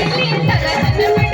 琳琳来仔派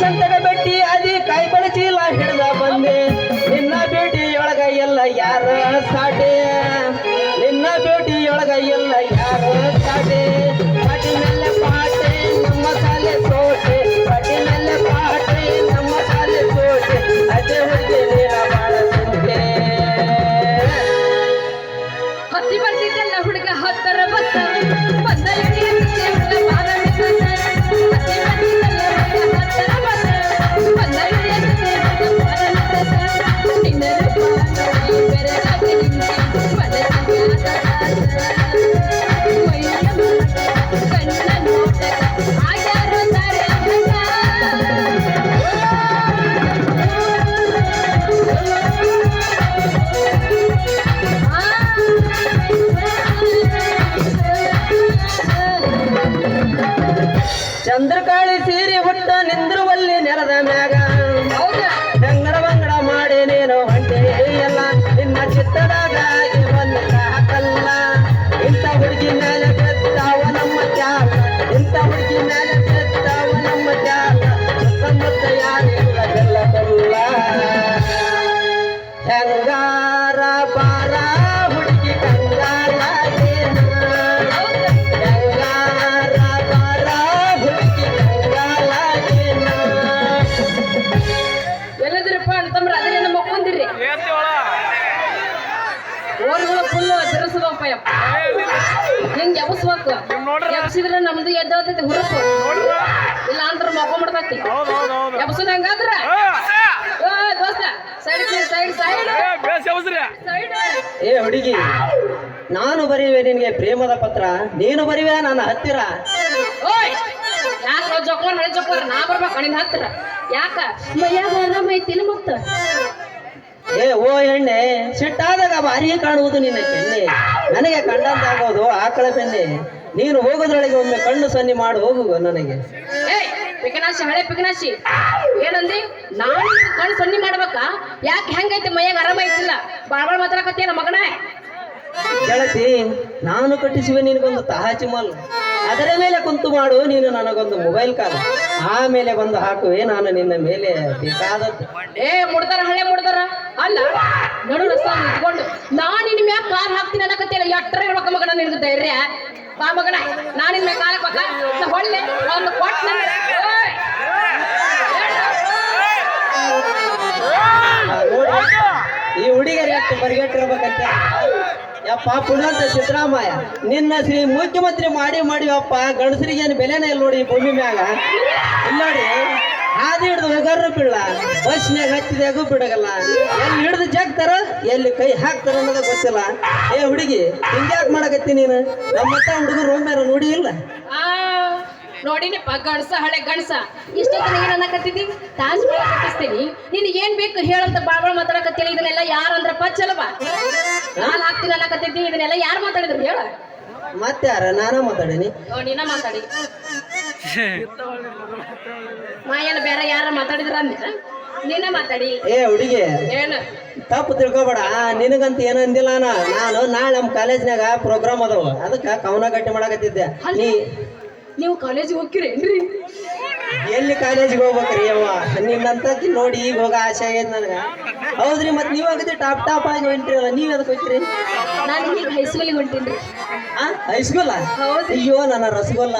ಚಂದನ ಬೆಟ್ಟಿ ಅದಿ ಕೈ ಬಳಚಿಲ್ಲ ಹಿಡಿದ ಬಂದೆ. ನಿನ್ನ ಭೇಟಿಯೊಳಗ ಎಲ್ಲ ಯಾರ ಸಾಟೆ? ನಿನ್ನ ಭೇಟಿಯೊಳಗ ಎಲ್ಲ ಯಾರ ಸಾಟೆ? ಏ ಹುಡುಗಿ ನಾನು ಬರೆಯುವೆ ನಿನಗೆ ಪ್ರೇಮದ ಪತ್ರ. ನೀನು ಬರೀವೆ ನನ್ನ ಹತ್ತಿರ. ಏ ಓ ಎಣ್ಣೆ ಸಿಟ್ಟಾದಾಗ ಭಾರಿ ಕಾಣುವುದು ನಿನ್ನ ಕೆನ್ನೆ. ನನಗೆ ಕಂಡಂತಾಗೋದು ಆಕಳ ಬೆನ್ನೆ. ನೀನು ಹೋಗೋದ್ರೊಳಗೆ ಒಮ್ಮೆ ಕಣ್ಣು ಸನ್ನಿ ಮಾಡಿ ಹೋಗುವ ನನಗೆ. ಏಯ್ ಪಿಕನಾಶಿ ಹಳೆ ಪಿಕನಾಶಿ. ಏನಂದಿ? ನಾನು ಕಣ್ ಸನ್ನಿ ಮಾಡ್ಬೇಕಾ? ಯಾಕೆ ಹೆಂಗೈತಿ ಮೈಯಾಗ ಆರಾಮ ಐತಿಲ್ಲ ಬಾಳ ಬಾಳ ಮಾತಾಡಕತ್ತೀಯ ಮಗನ? ಗೆಳತಿ ನಾನು ಕಟ್ಟಿಸುವೆ ನಿನಗೊಂದು ತಹಾಚಿ ಮಲ್. ಅದರ ಮೇಲೆ ಕುಂತು ಮಾಡು ನೀನು ನನಗೊಂದು ಮೊಬೈಲ್ ಕಾಲ್. ಆಮೇಲೆ ಬಂದು ಹಾಕುವೆ ನಾನು ನಿನ್ನ ಮೇಲೆ ಬೇಕಾದದ್ದು. ಏ ಮುಡ್ತಾರ ಹಳೆ ಮುಡ್ತಾರ ಅಲ್ಲ ನಡು ರಸ್ತ ನಿಂತ್ಕೊಂಡು ನಾನು ನಿನ್ ಮ್ಯಾಗ ಕಾರ್ ಹಾಕ್ತೀನಿ ಅನ್ನಕತ್ತಿಲ್ಲ ಎಟ್ಟರ ಹೇಳ್ಬೇಕ ಮಗನ ನಿನ್ನ ಧೈರ್ಯ? ಬಾ ಮಗನ. ನಿನ್ ಕಾಲಕ್ಕೆ ನಾ ಹೊಳ್ಳೆ ಒಂದು ಕೊಟ್ ನನ್- ಏಯ್! ಆ, ನೋಡ್ರಿ, ಈ ಹುಡುಗರು ಎಷ್ಟು ಬರಿಗಟ್ಟಿರ್ಬೇಕಂತ. ಯಪ್ಪ ಪುನಂತ ಸಿದ್ದರಾಮಯ್ಯ. ನಿನ್ನ ಶ್ರೀ ಮುಖ್ಯಮಂತ್ರಿ ಮಾಡಿ ಮಾಡಿ ಅಪ್ಪ ಗಂಡಸರಿಗೆ ಏನು ಬೆಲೆನೇ ಇಲ್ಲ ನೋಡಿ ಈ ಭೂಮಿ ಮ್ಯಾಗ. ಇಲ್ಲ ನೋಡಿ. ಹೋಗಾರ ಬೀಳ ಬಸ್ನ್ಯಾಗ ಹತ್ತಿದಾಗೂ ಬಿಡಗಲ್ಲ. ಎಲ್ಲಿ ಹಿಡಿದು ಜಗ್ತಾರ ಎಲ್ಲಿ ಕೈ ಹಾಕ್ತಾರ ಅನ್ನೋದ ಗೊತ್ತಿಲ್ಲ. ಏ ಹುಡುಗಿ ಹಿಂಗ್ಯಾಕ್ ಮಾಡಕತ್ತಿ ನೀನು? ನಮ್ಮತ್ತ ಹುಡುಗರು ಒಮ್ಮೆ ನೋಡಿ ಇಲ್ಲ. ಆ ನೋಡಿನಪ್ಪ ಗಣಸ ಹಳೆ ಗಣಸ ಇಷ್ಟೊತ್ತಿನ ಏನ್ ಅನ್ನಕತ್ತಿದ್ದಿ ತಾಜ್ ಕಟ್ಟಿಸ್ತೀನಿ. ಏನು ಏನ್ ಬೇಕು ಹೇಳಂತ ಬಾಳ್ ಬಾಳ್ ಮಾತಾಡಕತ್ತಿಲ್ಲ ಇದನ್ನೆಲ್ಲ ಯಾರು ಅಂದ್ರಪ್ಪ ಚಲವ? ನಾನು ಹಾಕ್ತೀನಿ ಅನ್ನಕತ್ತಿದ್ದಿ ಇದನ್ನೆಲ್ಲ ಯಾರು ಮಾತಾಡಿದ್ರು ಹೇಳ. ಮತ್ತೆ ಯಾರ ನಾನ ಮಾತಾಡೀನಿ. ನೀನ ಮಾತಾಡಿ. ಏನ್ ಬೇರೆ ಯಾರ ಮಾತಾಡಿದ್ರ ನೀನ ಮಾತಾಡಿ. ಏ ಹುಡುಗಿ. ಏನು? ತಪ್ಪು ತಿಳ್ಕೊಬೇಡ. ನಿನಗಂತ ಏನು ಅಂದಿಲ್ಲ ನಾ ನಾನು ನಾಳೆ ನಮ್ಮ ಕಾಲೇಜ್ನಾಗ ಪ್ರೋಗ್ರಾಮ್ ಅದಾವ. ಅದಕ್ಕೆ ಕವನ ಗಟ್ಟಿ ಮಾಡಕತ್ತಿದ್ದೆ. ನೀ ನೀವು ಕಾಲೇಜಿಗೆ ಹೋಗ್ತೀರೇನ್ರಿ ಎಲ್ಲಿ ಕಾಲೇಜಿಗೆ ಹೋಗ್ಬೇಕ್ರಿ ಅವ್ವ ನಿನ್ನಂತಕ್ಕೆ ನೋಡಿ ಈಗ ಹೋಗ ಆಸೆ ಆಗ್ಯದ ನನಗೆ. ಹೌದ್ರಿ ಮತ್ತೆ ನೀವು ಹೋಗಿದ್ರಿ ಟಾಪ್ ಟಾಪ್ ಆಗಿ ಹೊಂಟ್ರಿ ನೀವ್ ಅದಕ್ಕೆ ಹೋಗ್ತೀರಿ ನಾನು ಈಗ ಹೈಸ್ಕೂಲಿಗೆ ಹೊಂಟೀನ್ರಿ. ಆ? ಹೈಸ್ಕೂಲ ಹೌದು ಅಯ್ಯೋ ನನ್ನ ರಸಗೊಲ್ಲ.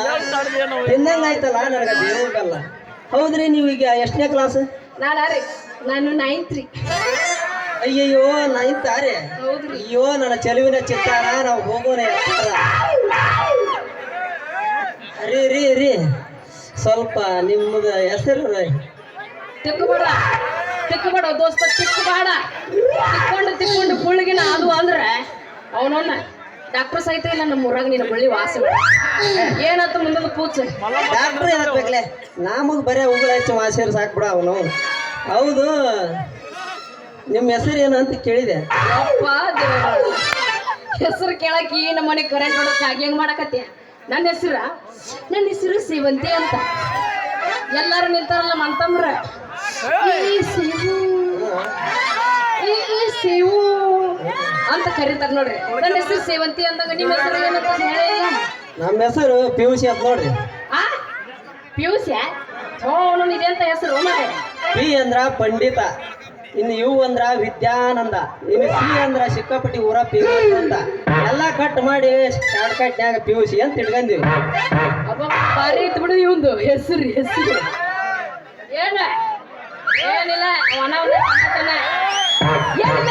ತಿಂದಂಗ ಆಯ್ತಲ್ಲ ನನಗೆ ದೇವಗಲ್ಲ ಹೌದ್ರಿ ನೀವು ಈಗ ಎಷ್ಟನೇ ಕ್ಲಾಸ್ ನಾನು ರೀ ನಾನು ನೈನ್ತ್ ರೀ. ಅಯ್ಯಯ್ಯೋ ನೈನ್ತ್ ಆರೆ? ಅಯ್ಯೋ ನನ್ನ ಚೆಲುವಿನ ಚಿತ್ತಾರ ನಾವು ಹೋಗೋಣ. ರೀ ರೀ ರೀ. ಸ್ವಲ್ಪ ನಿಮ್ಮದು ಹೆಸರು ತಿಕ್ಕಬೇಡ. ತಿಕ್ಕಬೇಡ ದೋಸ್ತ ತಿಕ್ಕಬೇಡ. ತಿಕ್ಕೊಂಡು ತಿಕ್ಕೊಂಡು ಪುಳ್ಳಿಗಿನ ಅದು ಅಂದ್ರೆ ಅವನವನ್ನ ಡಾಕ್ಟರ್ ಸಹಿತ ಇಲ್ಲ ನಮ್ಮ ಊರಾಗ ನಿನ್ನ ಬಳ್ಳಿ ವಾಸ ಏನಂತ ಮುಂದದ ಪೂಜೆ? ಡಾಕ್ಟರ್ ಹೇಳ್ಬೇಕಲೆ ನಮಗ್ ಬರೇ ಉಗುಳ ಹೆಚ್ಚು ವಾಸಿಯರ್ ಸಾಕ್ಬಿಡ ಅವನು. ಹೌದು. ನಿಮ್ಮ ಹೆಸರು ಏನು ಅಂತ ಕೇಳಿದೆ. ಅಪ್ಪ ಹೆಸರು ಕೇಳಕ್ ಈ ನಮ್ಮ ಮನೆ ಕರೆಂಟ್ ಹೊಡಕ್ಕೆ ಹಾಗೆ ಹೆಂಗ್ ಮಾಡಕತ್ತೆ? ನನ್ನ ಹೆಸರ? ನನ್ನ ಹೆಸರು ಸೇವಂತಿ ಅಂತ. ಎಲ್ಲಾರು ನಿಂತಾರಲ್ಲ ಮಂತಮ್ರ ಈ ಈ ಸೇವು ಅಂತ ಕರೀತಾರ ನೋಡ್ರಿ. ನನ್ನ ಹೆಸರು ಸೇವಂತಿ ಅಂದಾಗ ನಿಮ್ಮ ಹೆಸರು ಏನಂತ ಹೇಳಿ. ನಮ್ಮ ಹೆಸರು ಪಿ ಯು ಸಿ ಅಂತ ನೋಡ್ರಿ. ಆ? ಪಿಯೂಸ್ಯ ಓ ಅವನು ಇದೆ ಅಂತ ಹೆಸರು ಮಾರೆ ಪಿ ಅಂದ್ರ ಪಂಡಿತ ಇನ್ನು ಯು ಅಂದ್ರ ವಿದ್ಯಾನಂದ ಇನ್ನು ಸಿ ಅಂದ್ರ ಸಿಕ್ಕಾಪಟ್ಟಿ ಊರ ಪಿ ಅಂತ. ಎಲ್ಲ ಕಟ್ ಮಾಡಿ ಶಾರ್ಟ್ ಕಟ್ನ್ಯಾಗ ಪಿ ಯು ಸಿ ಅಂತ ಇಟ್ಕೊಂಡಿವಿ ಅಪ್ಪ ಬಾರಿ ಇತ್ತು ಬಿಡು ಇವಂದು. ಹೆಸರು ಹೆಸರು ಏನ? ಏನಿಲ್ಲ ಒಣ ಎಲ್ಲ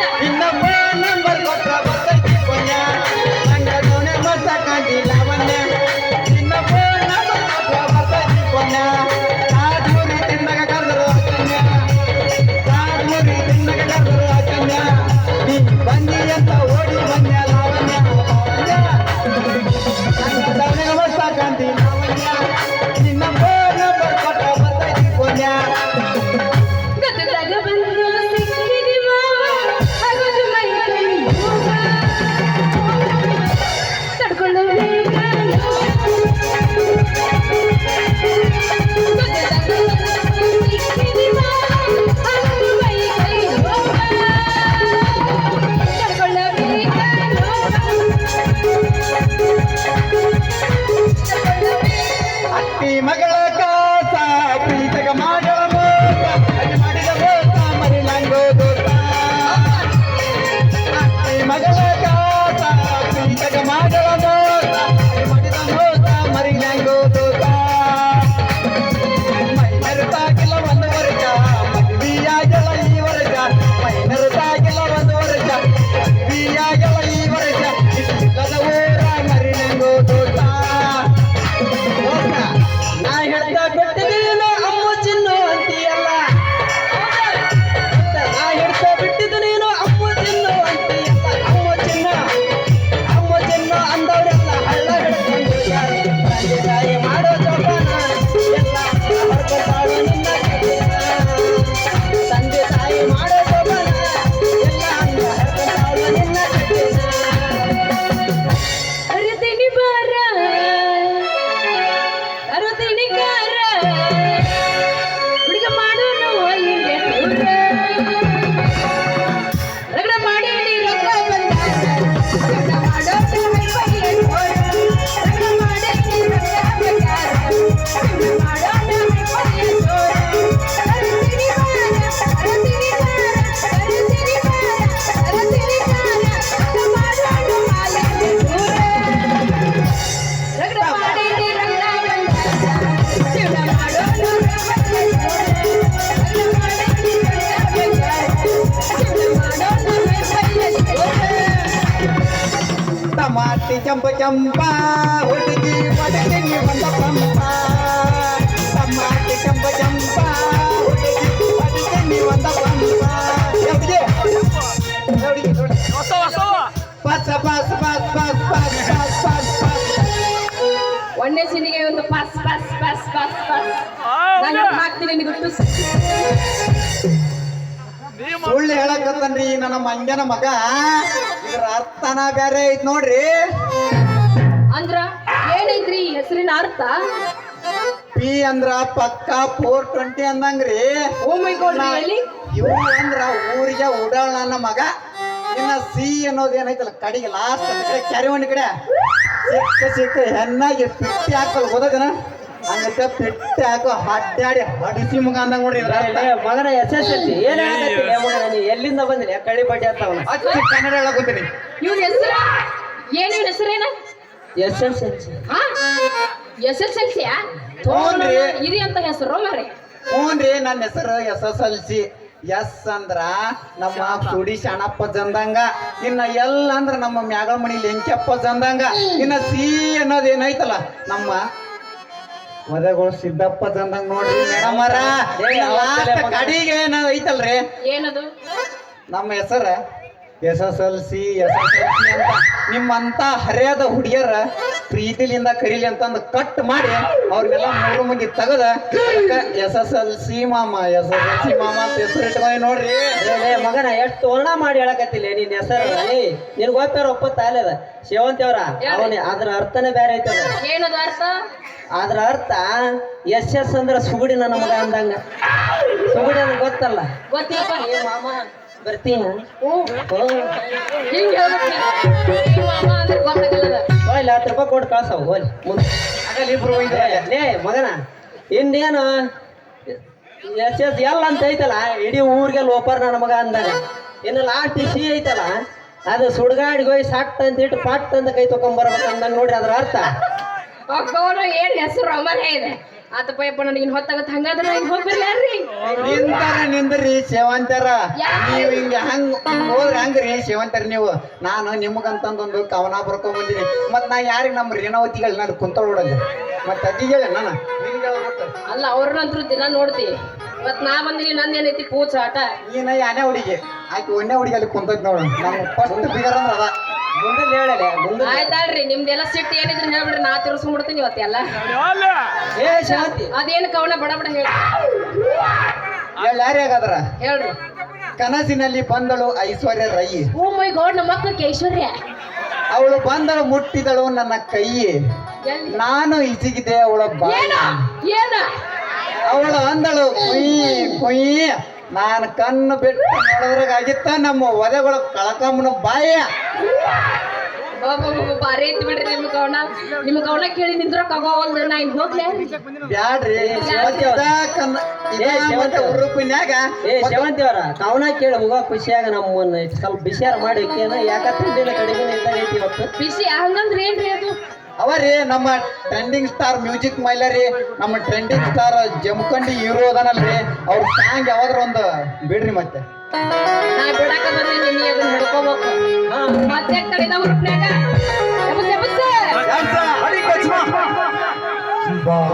ಕೆಂಪ ಕೆಂಪ ಹುಡುಗಿ ಒಡಗಿನಿ ಬಂದ ಪಂಪ ಟಮಾಟಿ ಕೆಂಪ ಕೆಂಪ ಹುಡುಗಿ ಒಡಗಿನಿ ಬಂದ Pampa. Pass pass pass pass pass pass pass pass. ಒಂದೇ ಸಿನಿಗೆ ಒಂದು pass pass pass pass pass. ನಾನು ಹಾಕ್ತೀನಿ ನಿನಗೆ ಸುಳ್ಳು ಹೇಳಕತ್ತನ್ರಿ ನನ್ನ ಮಂಗನ ಮಗ. ಇದ್ರ ಅರ್ಥನ ಬ್ಯಾರೆ ಐತ್ ನೋಡ್ರಿ. ಅಂದ್ರ ಏನೈತ್ರಿ ಹೆಸರಿನ ಅರ್ಥ? ಪಿ ಅಂದ್ರ ಪಕ್ಕ ಫೋರ್ ಟ್ವೆಂಟಿ ಅಂದಂಗ್ರಿ. ಓ ಮೈ ಗಾಡ್ ಎಲ್ಲಿ ಇವು ಅಂದ್ರ ಊರಿಗೆ ಉಡಾಳ ನನ್ನ ಮಗ. ಇನ್ನ ಸಿ ಅನ್ನೋದು ಏನೈತಲ್ಲ ಕಡೆಗೆ ಲಾಸ್ಟ್ ಕಡೆ ಕ್ಯಾರಿ ಒಂದ್ ಕಡೆ. ಸಿಕ್ಕ ಸಿಕ್ಕ ಹೆಣ್ಣಾಗಿ ಪಿಟ್ಟಿ ಹಾಕಲ್ ಹೋದದನ. ಪಿಟ್ಟಿ ಹಾಕೋ ಅಡ್ಡಾಡಿ ಹಡಿಸಿ ಮಗ ಅಂದ ನೋಡ್ರಿ ಮಗನ ಎಸ್ ಎಸ್ ಎಲ್ ಸಿ. ಏನ್ ಹೇಳಕತ್ತಿ ಮಗನ ನೀ? ಎಲ್ಲಿಂದ ಬಂದಿನಿ ಕಳಿ ಬಡ್ಡಿ ಅಂತ ಅವನ. ಅಚ್ಚ ಕನ್ನಡ ಹೇಳಕೊತೀನಿ ಇವನ್ ಹೆಸರು? ಏನು ಇವನ್ ಹೆಸರೇನ ಎಸ್ ಎಸ್ ಎಲ್ ಸಿ. ಹಾ ಎಸ್ ಎಸ್ ಎಲ್ ಸಿ. ಇರಿ ಅಂತ ಹೆಸರು ಮಾರಿ ಹ್ಞೂನ್ರಿ ನನ್ನ ಹೆಸರು S S L C. S ಅಂದ್ರ ನಮ್ಮ ಸುಡಿ ಶಾಣಪ್ಪ ಜಂದಂಗ. ಇನ್ನ ಎಲ್ ಅಂದ್ರ ನಮ್ಮ ಮ್ಯಾಗಳ ಲೆಂಕಪ್ಪ ಲೆಂಚಪ್ಪ ಜಂದಂಗ. ಇನ್ನ ಸಿ ಅನ್ನೋದೇನೈತಲ್ಲ ನಮ್ಮ ಮದಗಳು ಸಿದ್ದಪ್ಪ ಜಂದಂಗ ನೋಡ್ರಿ ಮೇಡಮರ. ಕಡಿಗೆ ಏನೋ ಐತಲ್ರಿ? ಏನದು? ನಮ್ಮ ಹೆಸರ? S S L C S S L C ಅಂತ. ನಿಮ್ಮಂತ ಹರಿಯದ ಹುಡುಗಿಯರ ಪ್ರೀತಿಲಿಂದ ಕರೀಲಿ ಅಂತಂದು ಕಟ್ ಮಾಡಿ ಅವ್ರಿಗೆಲ್ಲ ಮೂರು ಮಂದಿ ತೆಗದ. ಎಸ್ ಎಸ್ ಎಲ್ ಸಿ ಮಾಮ ಎಸ್ ಎಸ್ ಎಲ್ ಸಿ ಮಾಮ ಅಂತ ಹೆಸರು ಇಟ್ಕೊಂಡು ನೋಡ್ರಿ. ಮಗನ ಎಷ್ಟು ವರ್ಣ ಮಾಡಿ ಹೇಳಕತ್ತಿಲ್ಲ ನಿನ್ನ ಹೆಸರು? ನೀ ನಿನ್ಗೆ ಗೊತ್ತಾರ ಒಪ್ಪತ್ತ ಅಲ್ಲದ ಸೇವಂತಿ ಅವ್ರ ಅವನೇ. ಅದ್ರ ಅರ್ಥನೇ ಬೇರೆ ಐತೆ ಏನದು ಅರ್ಥ? ಅದ್ರ ಅರ್ಥ ಎಸ್ ಎಸ್ ಅಂದ್ರ ಸುಗುಡಿನ ನಮಗ ಮಗ ಅಂದಂಗ. ಸುಗುಡಿ ಅಂದ್ರೆ ಗೊತ್ತಲ್ಲ? ಬರ್ತೀನಿ ಏ ಮಾಮ ಬರ್ತೀಯ ಹತ್ತು ರೂಪಾಯಿ ಕೊಟ್ಟು ಕಳ್ಸವ್ ಹೋಯ್ಲಿ ಮುಂದೆ. ಇಬ್ರು ಲೇ, ಮಗನ ಇನ್ನೇನು? ಎಸ್ ಎಸ್ ಎಲ್ ಅಂತ ಐತಲ್ಲ ಇಡೀ ಊರಿಗೆ ಲೋಪರ್ ನನ್ನ ಮಗ ಅಂದಾಗ ಇನ್ನು ಟಿ ಸಿ ಐತಲ್ಲ ಅದು ಸುಡ್ಗಾಡಿಗೆ ಹೋಗಿ ಸಟ್ ಅಂತ ಇಟ್ಟು ಪಟ್ ಅಂತ ಕೈ ತಕೊಂಡ್ ಬರ್ಬೇಕಂದಂಗ ನೋಡ್ರಿ ಅದ್ರ ಅರ್ಥ. ಅಕ್ಕವ್ರ ಏನ್ ಹೆಸರು ಅಮರ ಇದೆ? ಆತಪ್ಪ ಯಪ್ಪ ನನಗೆ ಇನ್ ಹೊತ್ತಾಗತ್ತ. ಹಂಗಾದ್ರೆ ನಾನು ರೀ? ನಿಂತಾರ ನಿಂದ್ರಿ ಸೇವಂತರ? ನೀವು ಹಿಂಗ ಹಂಗ ಹೋದ್ರೆ ಹಂಗ್ರಿ ಸೇವಂತರ ನೀವು. ನಾನು ನಿಮಗಂತಂದೊಂದು ಕವನ ಬರ್ಕೊಂಡ್ ಬಂದಿನಿ. ಮತ್ ನಾ ಯಾರಿಗೆ ನಮ್ಮ ರೇಣಾವತಿಗಳು ನಾನು ಕುಂತ ನೋಡಲ್ಲ ಮತ್ತೆ ಅಜ್ಜಿಗೆ ನಾನು. ಅಲ್ಲ ಅವ್ರನ್ನಂತರೂ ದಿನ ನೋಡ್ತಿ. ಮತ್ ನಾ ಬಂದಿನಿ ನಂದ್ ಏನೈತಿ ಪೂಜಾಟ ಆಟ? ಈನ ಯಾನೇ ಹುಡುಗಿ? ಆಕೆ ಒಂದೇ ಹುಡುಗಿ ಅಲ್ಲಿ ಕುಂತೈತಿ ನೋಡು. ನಮ್ಮ ಫಸ್ಟ್ ಬಿಗರ್ ಅಂದ್ರ ಅದ. ಮುಂದೆ ಹೇಳಲೆ ಮುಂದೆ ಆಯ್ತಾಳ್ರಿ ನಿಮ್ದೆಲ್ಲ ಸಿಟ್ಟು ಏನಿದ್ರು ಹೇಳ್ಬಿಡ್ರಿ ನಾ ತಿರ್ಸ್ಕೊಂಡ್ಬಿಡ್ತೀನಿ ಇವತ್ತೆಲ್ಲ ಏ ಶಾಂತಿ. ಅದೇನು ಕವನ ಬಡ ಬಡ ಹೇಳಿ. ಹೇಳ್ರಿ. ಕನಸಿನಲ್ಲಿ ಬಂದಳು ಐಶ್ವರ್ಯ ರೈ. ಓ ಮೈ ಗಾಡ್ ನಮ್ಮ ಮಕ್ಕಳು ಐಶ್ವರ್ಯ ಅವಳು ಬಂದಳು ಮುಟ್ಟಿದಳು ನನ್ನ ಕೈ. ನಾನು ಇಸಿಗಿದೆ ಅವಳ ಬಾಯಿ. ಏನ? ಏನ? ಅವಳು ಅಂದಳು ಕುಯ್ ಕುಯ್ ನಾನು ಕಣ್ಣು ಬಿಟ್ಟು ನೋಡೋದ್ರಾಗ ಆಗಿತ್ತ ನಮ್ಮ ವದೆಗಳು ಕಳಕಮ್ಮನ ಬಾಯ. ಬಾರಿ ಐತಿ ಬಿಡ್ರಿ ನಿಮ್ ಕವನ ನಿಮ್ ಕವನ ಕೇಳಿ ನಿಂದ್ರಕ್ ಆಗೋವಲ್ದು ನಾ ಹೋಗ್ಲೇ? ಬ್ಯಾಡ್ರಿ. ಏ, ಉರುಪಿನ್ಯಾಗ ಕವನ ಕೇಳಿ ಹೋಗ ಖುಷಿಯಾಗ ನಮ್ಮನ್ನ ಸ್ವಲ್ಪ ಬಿಸಿಯಾರ ಮಾಡಿ ಯಾಕಂದ್ರೆ ಕಡಿಮೆ ಇದ್ದಾಗ ಐತಿ ಇವತ್ತು. ಬಿಸಿ ಹಂಗಂದ್ರೆ ಏನ್ರಿ ಅದು? ಅವರಿ ನಮ್ಮ ಟ್ರೆಂಡಿಂಗ್ ಸ್ಟಾರ್ ಮ್ಯೂಸಿಕ್ ಮೈಲರಿ ನಮ್ಮ ಟ್ರೆಂಡಿಂಗ್ ಸ್ಟಾರ್ ಜಮಖಂಡಿ ಹೀರೋ ಅದನಲ್ರಿ ಅವ್ರ ಸಾಂಗ್ ಯಾವ್ದಾರ ಒಂದು ಬಿಡ್ರಿ ಮತ್ತೆ. ನಾ ಬಿಡಾಕ ಬಂದ್ರೆ ನಿಮಗೆ ಅದನ್ನ ಹಿಡ್ಕೋಬೇಕು. ಮತ್ತೆ ಕಡೆದ ಹುರುಪ್ನ್ಯಾಗ ಎಬಸ್ ಎಬಸ್. ನಿಂತಾಳ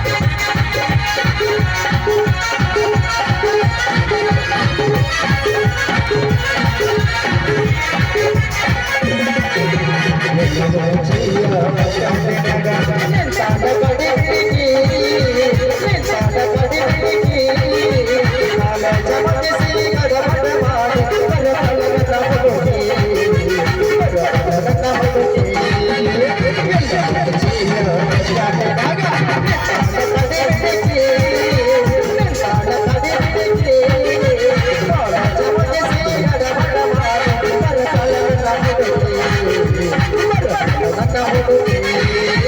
Yeah.